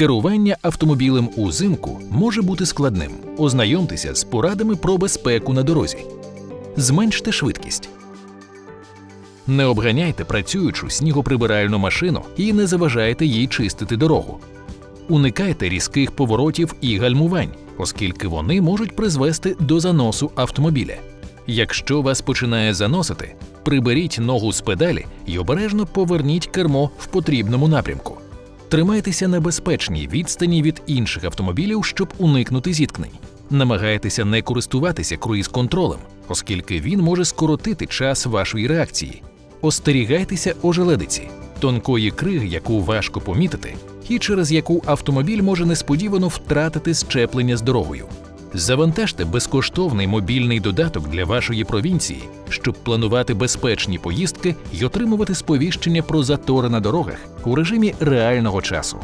Керування автомобілем узимку може бути складним. Ознайомтеся з порадами про безпеку на дорозі. Зменште швидкість. Не обганяйте працюючу снігоприбиральну машину і не заважайте їй чистити дорогу. Уникайте різких поворотів і гальмувань, оскільки вони можуть призвести до заносу автомобіля. Якщо вас починає заносити, приберіть ногу з педалі і обережно поверніть кермо в потрібному напрямку. Тримайтеся на безпечній відстані від інших автомобілів, щоб уникнути зіткнень. Намагайтеся не користуватися круїз-контролем, оскільки він може скоротити час вашої реакції. Остерігайтеся ожеледиці, тонкої криги, яку важко помітити, і через яку автомобіль може несподівано втратити щеплення з дорогою. Завантажте безкоштовний мобільний додаток для вашої провінції, щоб планувати безпечні поїздки і отримувати сповіщення про затори на дорогах у режимі реального часу.